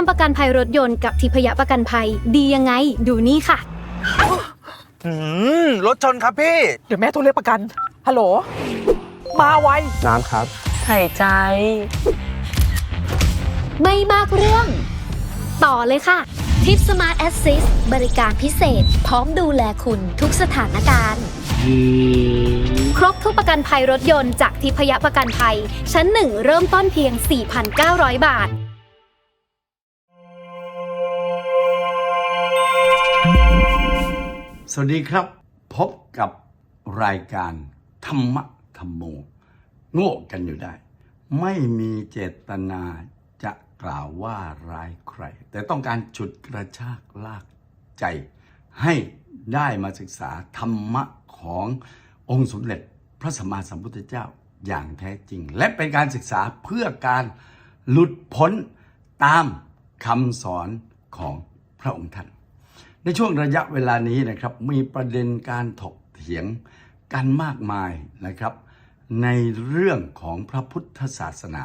ทำประกันภัยรถยนต์กับทิพยประกันภัย ดียังไง ดูนี่ค่ะ อืมรถชนครับพี่ เดี๋ยวแม่โทรเรียกประกัน ฮัลโหล มาไว น้ำครับ หายใจ ไม่มากเรื่อง ต่อเลยค่ะ ทิปสมาร์ทแอสซิสบริการพิเศษ พร้อมดูแลคุณทุกสถานการณ์ ครบทุกประกันภัยรถยนต์จากทิพยประกันภัย ชั้นหนึ่งเริ่มต้นเพียง 4,900 บาท วัสดีครับ พบกับรายการธรรมะธรรมโม โง่กันอยู่ได้ ไม่มีเจตนาจะกล่าวว่าร้ายใคร แต่ต้องการฉุดกระชากลากใจ ให้ได้มาศึกษาธรรมะขององค์สมเด็จพระสัมมาสัมพุทธเจ้าอย่างแท้จริง และเป็นการศึกษาเพื่อการหลุดพ้นตามคำสอนของพระองค์ท่าน ในช่วงระยะเวลานี้นะครับมีประเด็นการถกเถียงกันมากมายนะครับ ในเรื่องของพระพุทธศาสนา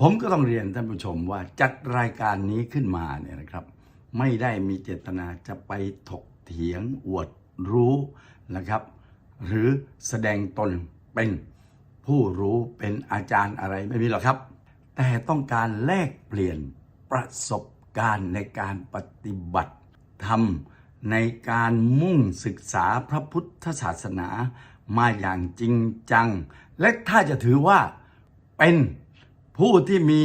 ผมก็ต้องเรียนท่านผู้ชมว่าจัดรายการนี้ขึ้นมาเนี่ยนะครับ ไม่ได้มีเจตนาจะไปถกเถียงอวดรู้นะครับ หรือแสดงตนเป็นผู้รู้เป็นอาจารย์อะไรไม่มีหรอกครับ แต่ต้องการแลกเปลี่ยนประสบการณ์ในการปฏิบัติ ธรรมในการมุ่งศึกษาพระพุทธศาสนามาอย่างจริงจัง และถ้าจะถือว่าเป็นผู้ที่มี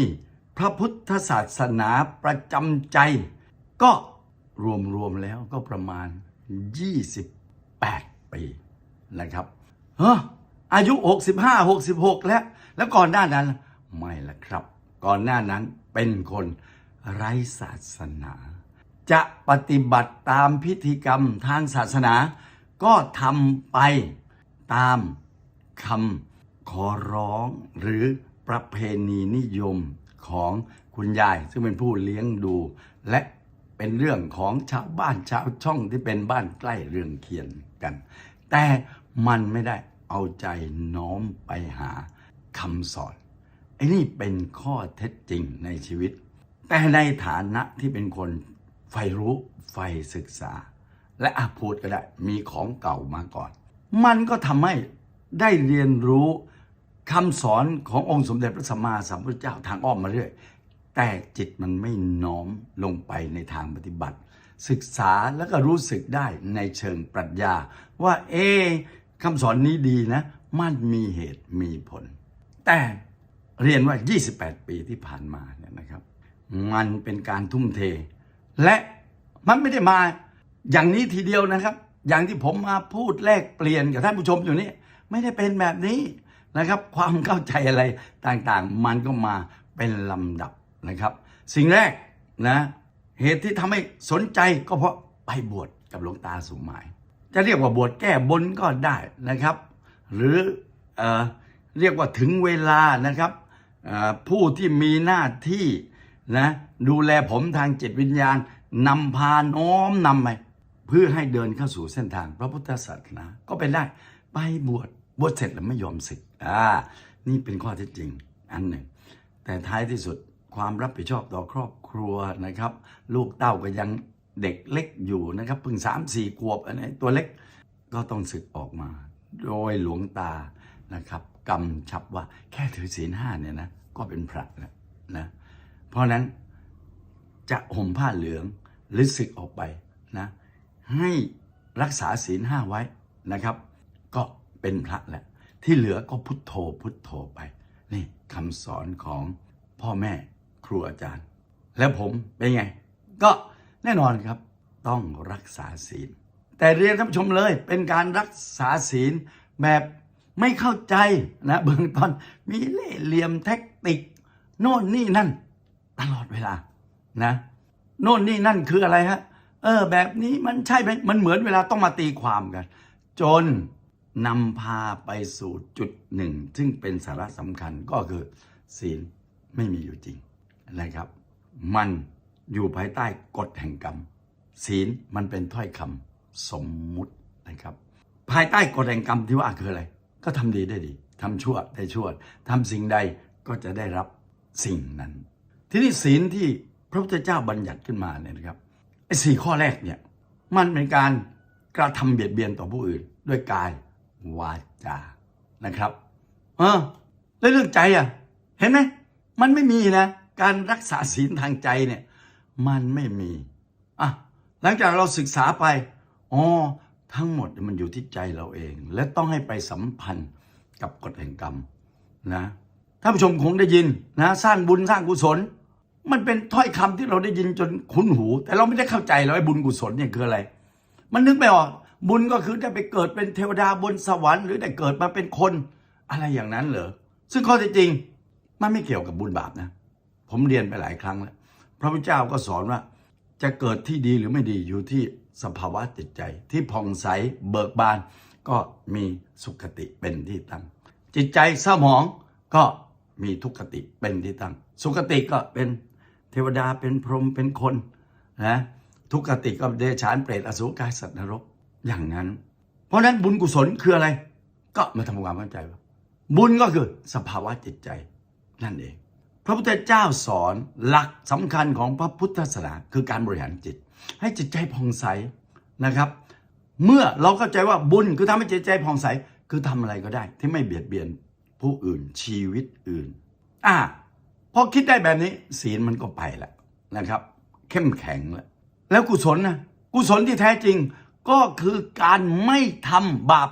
พระพุทธศาสนาประจำใจ ก็รวมๆแล้วก็ประมาณ 28 ปีนะครับเฮ้ออายุ 65 66 แล้ว แล้วก่อนหน้านั้น ไม่ละครับ ก่อนหน้านั้นเป็นคนไร้ศาสนา จะปฏิบัติตามพิธีกรรมทางศาสนา ก็ทำไปตามคำขอร้องหรือประเพณีนิยมของคุณยาย ซึ่งเป็นผู้เลี้ยงดู และเป็นเรื่องของชาวบ้านชาวช่องที่เป็นบ้านใกล้เรือนเคียงกัน แต่มันไม่ได้เอาใจน้อมไปหาคำสอนไอ้นี่เป็นข้อเท็จจริงในชีวิต แต่ในฐานะที่เป็นคน ใฝ่รู้ใฝ่ศึกษา และอาพูดก็ได้มีของเก่ามาก่อน มันก็ทำให้ได้เรียนรู้คำสอนขององค์สมเด็จพระสัมมาสัมพุทธเจ้าทางอ้อมมาเรื่อยแต่จิตมันไม่น้อมลงไปในทางปฏิบัติ ศึกษาแล้วก็รู้สึกได้ในเชิงปรัชญา ว่าเอคำสอนนี้ดีนะ มันมีเหตุมีผล แต่เรียนว่า 28 ปีที่ผ่านมาเนี่ยนะครับ มันเป็นการทุ่มเท และมันไม่ได้มาอย่างนี้ทีเดียวนะครับ อย่างที่ผมมาพูดแลกเปลี่ยนกับท่านผู้ชมอยู่นี่ไม่ได้เป็นแบบนี้นะครับ ความเข้าใจอะไรต่างๆ มันก็มาเป็นลำดับนะครับ สิ่งแรกนะเหตุที่ทำให้สนใจก็เพราะไปบวชกับหลวงตาสุหมาย จะเรียกว่าบวชแก้บนก็ได้นะครับ หรือเออเรียกว่าถึงเวลานะครับผู้ที่มีหน้าที่ นะดูแลผมทางจิตวิญญาณนำพาน้อมนำไปเพื่อให้เดินเข้าสู่เส้นทางพระพุทธศาสนาก็เป็นได้ไปบวชบวชเสร็จแล้วไม่ยอมศึกอ่านี่เป็นข้อเท็จจริงอันหนึ่ง แต่ท้ายที่สุดความรับผิดชอบต่อครอบครัวนะครับ ลูกเต้าก็ยังเด็กเล็กอยู่นะครับเพิ่งสามสี่ขวบอันนี้ตัวเล็กก็ต้องศึกออกมา โดยหลวงตานะครับกำชับว่าแค่ถือศีลห้าเนี่ยนะก็เป็นพระแล้วนะ เพราะนั้นจะห่มผ้าเหลืองหรือศึกออกไปนะให้รักษาศีลห้าไว้นะครับ ก็เป็นพระแหล้วที่เหลือก็พุทโธพุทโธไป นี่คำสอนของพ่อแม่ครูอาจารย์ แล้วผมเป็นไง ก็แน่นอนครับต้องรักษาศีล แต่เรียนท่านผู้ชมเลยเป็นการรักษาศีลแบบไม่เข้าใจนะเบื้องต้นมีเล่ห์เหลี่ยมแท็กติก โน่นนี่นั่น ตลอดเวลานะโน่นนี่นั่นคืออะไรฮะ เออ แบบนี้มันใช่ไหมมันเหมือนเวลาต้องมาตีความกัน จนนำพาไปสู่จุดหนึ่ง ซึ่งเป็นสาระสำคัญก็คือ ศีลไม่มีอยู่จริงนะครับ มันอยู่ภายใต้กฎแห่งกรรม ศีลมันเป็นถ้อยคำสมมุตินะครับ ภายใต้กฎแห่งกรรมที่ว่าคืออะไร ก็ทำดีได้ดีทำชั่วได้ชั่วทำสิ่งใดก็จะได้รับสิ่งนั้น ทีนี้ศีลที่พระพุทธเจ้าบัญญัติขึ้นมาเนี่ยนะครับไอ้สี่ข้อแรกเนี่ยมันเป็นการกระทำเบียดเบียนต่อผู้อื่น ด้วยกายวาจานะครับเออแล้วเรื่องใจอะ เห็นไหมมันไม่มีนะการรักษาศีลทางใจเนี่ย มันไม่มีอะหลังจากเราศึกษาไปอ๋อทั้งหมดมันอยู่ที่ใจเราเอง และต้องให้ไปสัมพันธ์กับกฎแห่งกรรมนะท่านผู้ชมคงได้ยินนะ สร้างบุญสร้างกุศล มันเป็นถ้อยคำที่เราได้ยินจนคุ้นหู แต่เราไม่ได้เข้าใจเลยว่าบุญกุศลเนี่ยคืออะไร มันนึกไม่ออกบุญก็คือได้ไปเกิดเป็นเทวดาบนสวรรค์หรือได้เกิดมาเป็นคนอะไรอย่างนั้นเหรอซึ่งข้อเท็จจริงมันไม่เกี่ยวกับบุญบาปนะ ผมเรียนไปหลายครั้งแล้วพระพุทธเจ้าก็สอนว่า จะเกิดที่ดีหรือไม่ดีอยู่ที่สภาวะจิตใจ ที่ผ่องใสเบิกบาน ก็มีสุขติเป็นที่ตั้ง จิตใจเศร้าหมองก็มีทุกขติเป็นที่ตั้ง สุขติก็เป็น เทวดาเป็นพรหมเป็นคนนะทุกขติก็เดชานเปรตอสุรกายสัตว์นรกอย่างนั้น เพราะนั้นบุญกุศลคืออะไร ก็มาทำความเข้าใจว่าบุญก็คือสภาวะจิตใจนั่นเอง พระพุทธเจ้าสอนหลักสำคัญของพระพุทธศาสนาคือการบริหารจิต ให้จิตใจผ่องใสนะครับ เมื่อเราเข้าใจว่าบุญคือทำให้จิตใจผ่องใสคือทำอะไรก็ได้ ที่ไม่เบียดเบียนผู้อื่นชีวิตอื่นอ่า พอคิดได้แบบนี้ศีลมันก็ไปแล้วนะครับ เข้มแข็งแล้วแล้วกุศลนะกุศลที่แท้จริงก็คือการไม่ทำบาป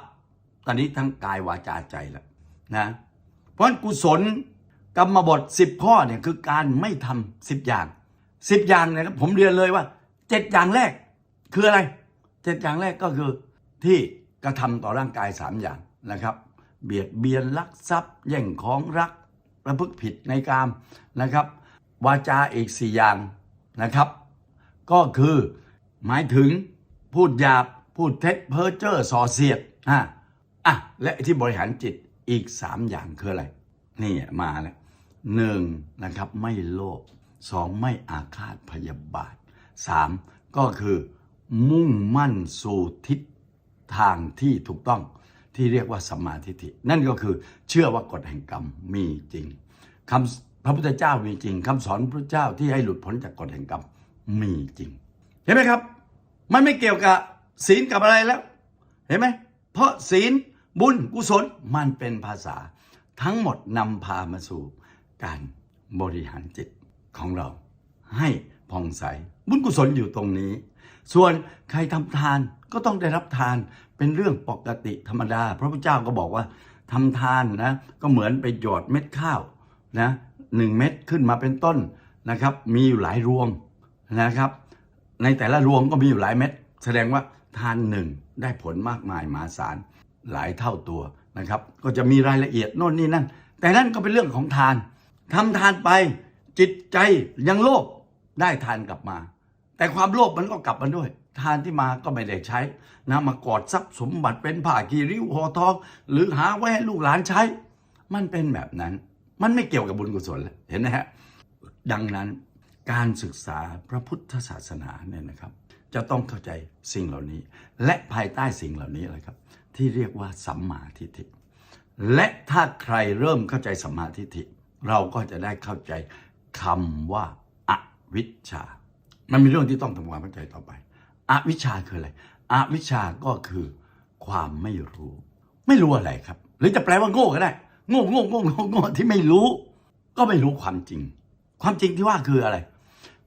ตอนนี้ทั้งกายวาจาใจแล้วนะ เพราะกุศลกรรมบทสิบข้อเนี่ยคือการไม่ทำสิบอย่างสิบอย่างเนี่ยผมเรียนเลยว่าเจ็ดอย่างแรกคืออะไรเจ็ดอย่างแรกก็คือที่กระทำต่อร่างกายสามอย่างนะครับ เบียดเบียนลักทรัพย์แย่งของรัก ประพฤติผิดในกามนะครับ วาจาอีกสี่อย่างนะครับ ก็คือหมายถึงพูดหยาบพูดเท็จเพ้อเจ้อส่อเสียดอะอะและที่บริหารจิตอีกสามอย่างคืออะไร นี่มาแล้วหนึ่งนะครับไม่โลภสองไม่อาฆาตพยาบาทสามก็คือมุ่งมั่นสู่ทิศทางที่ถูกต้อง ที่เรียกว่าสัมมาทิฏฐินั่นก็คือเชื่อว่ากฎแห่งกรรมมีจริงคำพระพุทธเจ้ามีจริงคำสอนพระเจ้าที่ให้หลุดพ้นจากกฎแห่งกรรมมีจริง เห็นไหมครับ มันไม่เกี่ยวกับศีลกับอะไรแล้ว เห็นไหมเพราะศีลบุญกุศลมันเป็นภาษา ทั้งหมดนำพามาสู่การบริหารจิตของเรา ให้ผ่องใสบุญกุศลอยู่ตรงนี้ ส่วนใครทำทานก็ต้องได้รับทานเป็นเรื่องปกติธรรมดา พระพุทธเจ้าก็บอกว่าทำทานนะก็เหมือนไปหยอดเม็ดข้าวนะหนึ่งเม็ดขึ้นมาเป็นต้นนะครับ มีอยู่หลายรวงนะครับ ในแต่ละรวงก็มีอยู่หลายเม็ดแสดงว่าทานหนึ่งได้ผลมากมายมหาศาลหลายเท่าตัวนะครับ ก็จะมีรายละเอียดโน่นนี่นั่น แต่นั่นก็เป็นเรื่องของทานทำทานไปจิตใจยังโลภได้ทานกลับมา แต่ความโลภมันก็กลับมาด้วย ทานที่มาก็ไม่ได้ใช้นะมากอดทรัพย์สมบัติเป็นผ้ากีริ้วหอทอง หรือหาไว้ให้ลูกหลานใช้ มันเป็นแบบนั้น มันไม่เกี่ยวกับบุญกุศลแล้วเห็นไหมฮะดังนั้นการศึกษาพระพุทธศาสนาเนี่ยนะครับ จะต้องเข้าใจสิ่งเหล่านี้ และภายใต้สิ่งเหล่านี้เลยครับ ที่เรียกว่าสัมมาทิฏฐิและถ้าใครเริ่มเข้าใจสัมมาทิฏฐิ เราก็จะได้เข้าใจคำว่าอวิชชา มันมีเรื่องที่ต้องทำความเข้าใจต่อไปอวิชชาคืออะไรอวิชชาก็คือความไม่รู้ ไม่รู้อะไรครับ หรือจะแปลว่าโง่ก็ได้ โง่โง่โง่โง่โง่ที่ไม่รู้ ก็ไม่รู้ความจริง ความจริงที่ว่าคืออะไร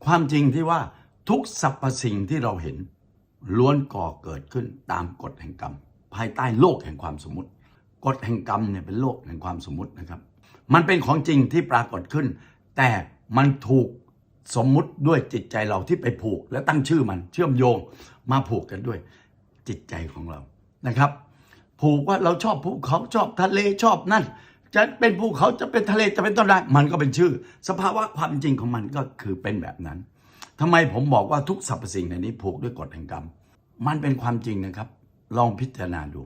ความจริงที่ว่าทุกสรรพสิ่งที่เราเห็น ล้วนก่อเกิดขึ้นตามกฎแห่งกรรม ภายใต้โลกแห่งความสมมติกฎแห่งกรรมเนี่ยเป็นโลกแห่งความสมมตินะครับ มันเป็นของจริงที่ปรากฏขึ้น แต่มันถูก สมมุติด้วยจิตใจเราที่ไปผูกและตั้งชื่อมันเชื่อมโยงมาผูกกันด้วย จิตใจของเรานะครับ ผูกว่าเราชอบภูเขาชอบทะเลชอบนั่นจะเป็นภูเขาจะเป็นทะเลจะเป็นต้นไม้มันก็เป็นชื่อ สภาวะความจริงของมันก็คือเป็นแบบนั้นทำไมผมบอกว่าทุกสรรพสิ่งในนี้ผูกด้วยกฎแห่งกรรม มันเป็นความจริงนะครับ ลองพิจารณาดู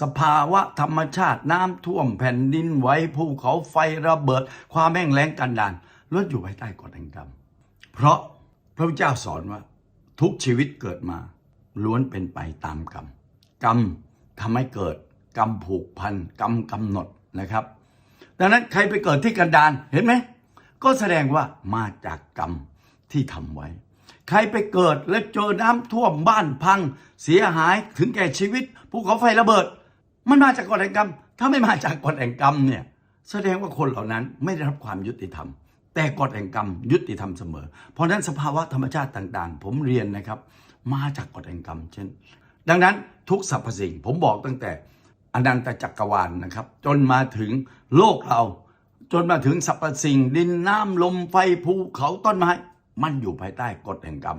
สภาวะธรรมชาติน้ำท่วมแผ่นดินไหวภูเขาไฟระเบิด ความแห้งแล้งกันดานล้วนอยู่ภายใต้กฎแห่งกรรม เพราะพระพุทธเจ้าสอนว่า ทุกชีวิตเกิดมาล้วนเป็นไปตามกรรม กรรมทำให้เกิดกรรมผูกพันกรรมกำหนดนะครับ ดังนั้นใครไปเกิดที่กันดานเห็นไหมก็แสดงว่ามาจากกรรมที่ทำไว้ ใครไปเกิดแล้วเจอน้ำท่วมบ้านพัง เสียหายถึงแก่ชีวิตภูเขาไฟระเบิด มันมาจากกฎแห่งกรรม ถ้าไม่มาจากกฎแห่งกรรมเนี่ยแสดงว่าคนเหล่านั้นไม่ได้รับความยุติธรรม แต่กฎแห่งกรรมยุติธรรมเสมอ เพราะนั้นสภาวะธรรมชาติต่างๆ ผมเรียนนะครับ มาจากกฎแห่งกรรม เช่น ดังนั้นทุกสรรพสิ่งผมบอกตั้งแต่อนันตจักรวาลนะครับ จนมาถึงโลกเรา จนมาถึงสรรพสิ่ง ดินน้ำลมไฟภูเขาต้นไม้ มันอยู่ภายใต้กฎแห่งกรรม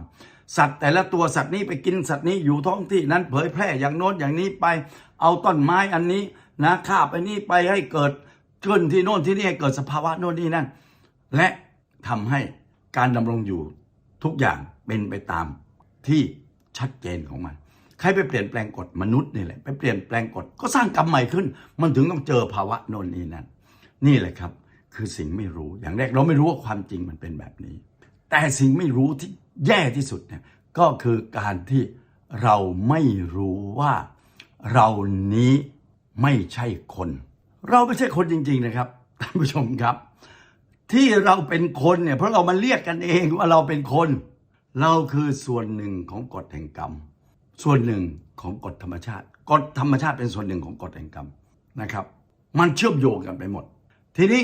สัตว์แต่ละตัวสัตว์นี้ไปกินสัตว์นี้อยู่ท้องที่นั้นเผยแพร่อย่างโน้นอย่างนี้ไป เอาต้นไม้อันนี้นะข้าไปนี่ไปให้เกิดขึ้นที่โน่นที่นี่ให้เกิดสภาวะโน่นนี่นั่น และทำให้การดำรงอยู่ทุกอย่างเป็นไปตามที่ชัดเจนของมัน ใครไปเปลี่ยนแปลงกฎมนุษย์นี่แหละ ไปเปลี่ยนแปลงกฎก็สร้างกรรมใหม่ขึ้น มันถึงต้องเจอภาวะโน่นนี่นั่นนี่แหละครับ คือสิ่งไม่รู้อย่างแรกเราไม่รู้ว่าความจริงมันเป็นแบบนี้ แต่สิ่งไม่รู้ที่แย่ที่สุดเนี่ยก็คือการที่เราไม่รู้ว่าเรานี้ไม่ใช่คน เราไม่ใช่คนจริง ๆนะครับท่านผู้ชมครับ ที่เราเป็นคนเนี่ยเพราะเรามาเรียกกันเองว่าเราเป็นคน เราคือส่วนหนึ่งของกฎแห่งกรรม ส่วนหนึ่งของกฎธรรมชาติกฎธรรมชาติเป็นส่วนหนึ่งของกฎแห่งกรรมนะครับ มันเชื่อมโยงกันไปหมด ทีนี้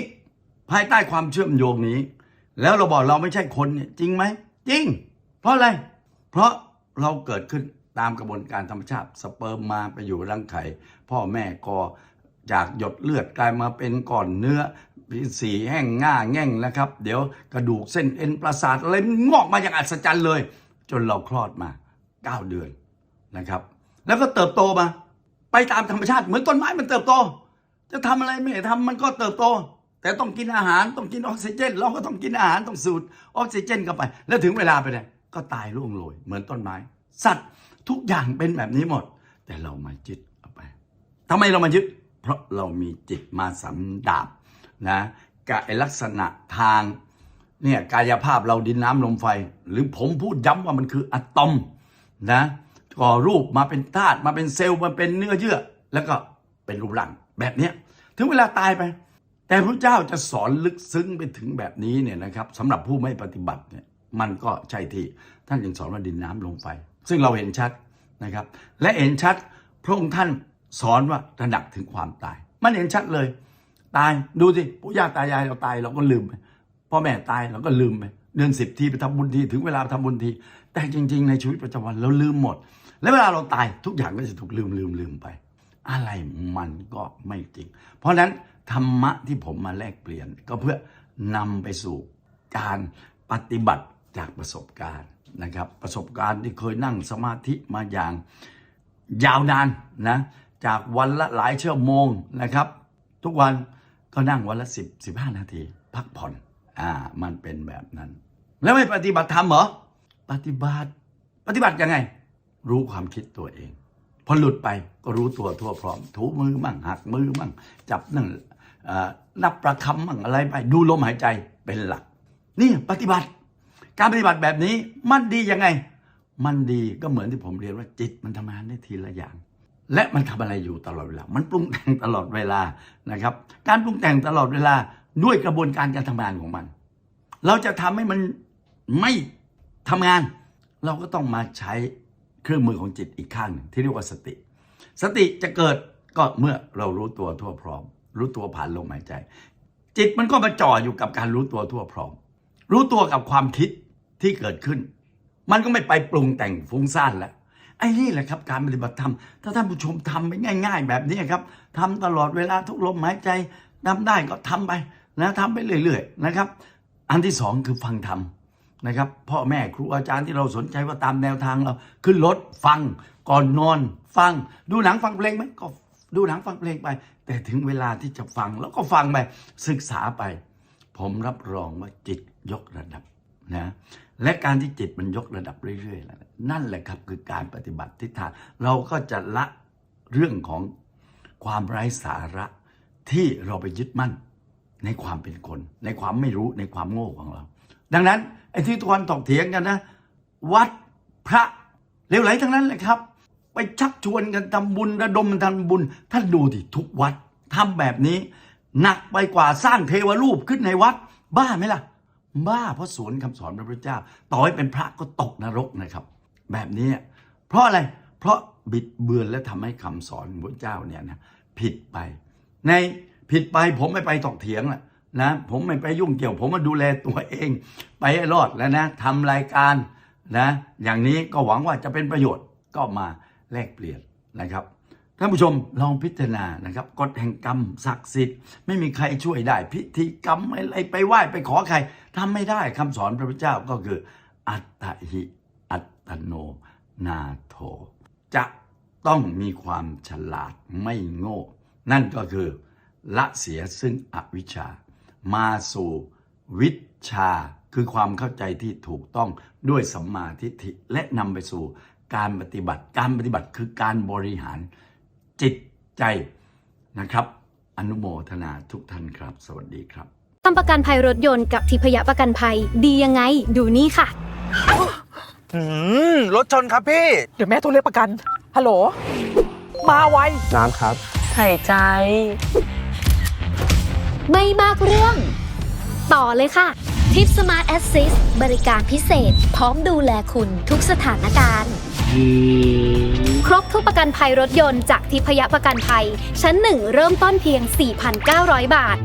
ภายใต้ความเชื่อมโยงนี้ แล้วเราบอกเราไม่ใช่คนเนี่ยจริงไหมจริง เพราะอะไร เพราะเราเกิดขึ้นตามกระบวนการธรรมชาติสเปิร์มมาไปอยู่รังไข่พ่อแม่ก็จากหยดเลือดกลายมาเป็นก้อนเนื้อ สีแห้งง่าแง่งนะครับ เดี๋ยวกระดูกเส้นเอ็นประสาทอะไรงอกมาอย่างอัศจรรย์เลย จนเราคลอดมา 9 เดือนนะครับ แล้วก็เติบโตมา ไปตามธรรมชาติเหมือนต้นไม้มันเติบโต จะทำอะไรไม่ทำมันก็เติบโต แต่ต้องกินอาหารต้องกินออกซิเจน เราก็ต้องกินอาหารต้องสูดออกซิเจนเข้าไป แล้วถึงเวลาไปเนี่ยก็ตายร่วงโรยเหมือนต้นไม้ สัตว์ทุกอย่างเป็นแบบนี้หมด แต่เรามายึดเอาไปทำไมเรามายึดเพราะเรามีจิตมาสันดาบ นะกับลักษณะทางเนี่ยกายภาพเราดินน้ำลมไฟ หรือผมพูดย้ำว่ามันคืออะตอมนะก่อรูปมาเป็นธาตุมาเป็นเซลล์มาเป็นเนื้อเยื่อ แล้วก็เป็นรูปร่างแบบเนี้ยถึงเวลาตายไป แต่พระเจ้าจะสอนลึกซึ้งไปถึงแบบนี้เนี่ยนะครับสำหรับผู้ไม่ปฏิบัติเนี่ยมันก็ใช่ที่ท่านจึงสอนว่าดินน้ำลมไฟ ซึ่งเราเห็นชัดนะครับ และเห็นชัดพระองค์ท่านสอนว่าตระหนักถึงความตาย มันเห็นชัดเลย ตายดูสิปู่ย่าตายายเราตายเราก็ลืมไปพ่อแม่ตายเราก็ลืมไปเดือนสิบทีไปทำบุญทีถึงเวลาทำบุญที แต่จริง ๆ ในชีวิตประจำวันเราลืมหมด และเวลาเราตายทุกอย่างก็จะถูกลืมลืมลืมไป อะไรมันก็ไม่จริง เพราะฉะนั้นธรรมะที่ผมมาแลกเปลี่ยน ก็เพื่อนำไปสู่การปฏิบัติจากประสบการณ์นะครับ ประสบการณ์ที่เคยนั่งสมาธิมาอย่างยาวนานนะจากวันละหลายชั่วโมงนะครับ ทุกวัน ก็นั่งวันละสิบสิบห้านาที พักผ่อน อ่า มันเป็นแบบนั้น แล้วไม่ปฏิบัติธรรมเหรอ ปฏิบัติ ปฏิบัติยังไง รู้ความคิดตัวเอง พอหลุดไปก็รู้ตัวทั่วพร้อม ถูมือมั่งหักมือมั่ง จับนั่งอ่อนับประคำมั่งอะไรไป ดูลมหายใจเป็นหลัก นี่ปฏิบัติ การปฏิบัติแบบนี้มันดียังไง มันดีก็เหมือนที่ผมเรียนว่าจิตมันทำงานได้ทีละอย่าง และมันทำอะไรอยู่ตลอดเวลา มันปรุงแต่งตลอดเวลานะครับ การปรุงแต่งตลอดเวลาด้วยกระบวนการการทำงานของมัน เราจะทำให้มันไม่ทำงาน เราก็ต้องมาใช้เครื่องมือของจิตอีกข้างหนึ่งที่เรียกว่าสติ สติจะเกิดก็เมื่อเรารู้ตัวทั่วพร้อม รู้ตัวผ่านลมหายใจ จิตมันก็มาจ่ออยู่กับการรู้ตัวทั่วพร้อม รู้ตัวกับความคิดที่เกิดขึ้น มันก็ไม่ไปปรุงแต่งฟุ้งซ่านแล้ว ไอ้นี่แหละครับการปฏิบัติธรรม ถ้าท่านผู้ชมทำไปง่าย ๆ แบบนี้ครับทำตลอดเวลาทุกลมหายใจทำได้ก็ทำไปนะทำไปเรื่อยๆนะครับ อันที่สองคือฟังธรรมนะครับพ่อแม่ครูอาจารย์ที่เราสนใจว่าตามแนวทางเราขึ้นรถฟังก่อนนอน ฟัง ดูหนังฟังเพลงไหมก็ดูหนังฟังเพลงไป แต่ถึงเวลาที่จะฟังแล้วก็ฟังไปศึกษาไป ผมรับรองว่าจิตยกระดับ นะและการที่จิตมันยกระดับเรื่อยๆ นั่นแหละครับคือการปฏิบัติทิศทางเราก็จะละเรื่องของความไร้สาระที่เราไปยึดมั่นในความเป็นคน ในความไม่รู้ในความโง่ของเรา ดังนั้นไอ้ที่ทุกคนตอกเถียงกันนะ วัดพระเลวไหลทั้งนั้นเลยครับ ไปชักชวนกันทำบุญระดมกันทำบุญท่านดูดิทุกวัดทำแบบนี้ หนักไปกว่าสร้างเทวรูปขึ้นในวัดบ้าไหมล่ะ บ้าเพราะสวนคำสอนพระพุทธเจ้า ต่อให้เป็นพระก็ตกนรกนะครับ แบบนี้ เพราะอะไร เพราะบิดเบือนและทำให้คำสอนพระเจ้าเนี่ยนะผิดไป ในผิดไปผมไม่ไปตอกเถียงละนะผมไม่ไปยุ่งเกี่ยว ผมมาดูแลตัวเอง ไปให้รอดแล้วนะทำรายการนะ อย่างนี้ก็หวังว่าจะเป็นประโยชน์ก็มาแลกเปลี่ยนนะครับ ท่านผู้ชมลองพิจารณานะครับกฎแห่งกรรมศักดิ์สิทธิ์ไม่มีใครช่วยได้ พิธีกรรมอะไรไปไหว้ไปขอใครทำไม่ได้คำสอนพระพุทธเจ้าก็คือ อัตตหิอัตโนนาโถจะต้องมีความฉลาดไม่โง่ นั่นก็คือละเสียซึ่งอวิชชา มาสู่วิชาคือความเข้าใจที่ถูกต้องด้วยสัมมาทิฏฐิและนำไปสู่การปฏิบัติการปฏิบัติคือการบริหาร จิตใจนะครับ อนุโมทนาทุกท่านครับ สวัสดีครับทำประกันภัยรถยนต์กับทิพยประกันภัยดียังไง ดูนี่ค่ะ อืมรถชนครับพี่ เดี๋ยวแม่โทรเรียกประกัน ฮัลโหล มาไว น้ำครับ หายใจ ไม่มากเรื่อง ต่อเลยค่ะ ทิป Smart Assist บริการพิเศษ พร้อมดูแลคุณทุกสถานการณ์ ครบทุกประกันภัยรถยนต์จากทิพยประกันภัย ชั้นหนึ่งเริ่มต้นเพียง 4,900 บาท